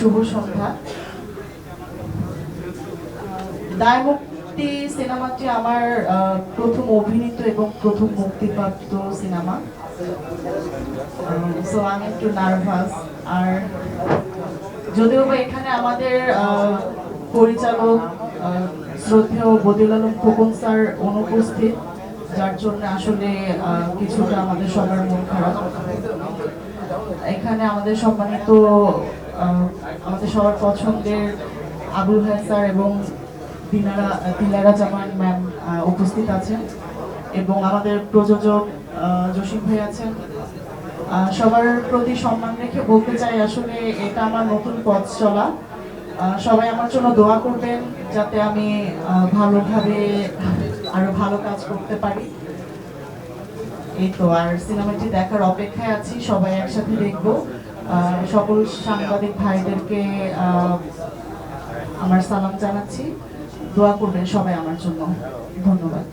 শুভ সন্ধ্যা। দায়মুক্তি সিনেমাটি আমার প্রথম অভিনীত এবং প্রথম মুক্তিপ্রাপ্ত সিনেমা। সো আমি একটু নার্ভাস আর যদিও বা এখানে আমাদের পরিচালক শ্রদ্ধেয় বদিউল আলম খোকন স্যার অনুপস্থিত, যার জন্য আসলে কিছুটা আমাদের সবার মন খারাপ। এখানে আমাদের সম্মানিত আমাদের সবার পছন্দের আবুল ভাই স্যার এবং দিনারা দিলারা জামান ম্যাম উপস্থিত আছেন এবং আমাদের প্রযোজক জসিম ভাই আছেন। সবার প্রতি সম্মান রেখে বলতে চাই আসলে এটা আমার নতুন পথ চলা। সবাই আমার জন্য দোয়া করবেন যাতে আমি ভালোভাবে আরও ভালো কাজ করতে পারি। এই তো, আর সিনেমাটি দেখার অপেক্ষায় আছি, সবাই একসাথে দেখব। সকল সাংবাদিক ভাইদেরকে আমার সালাম জানাচ্ছি। দোয়া করবেন সবাই আমার জন্য। ধন্যবাদ।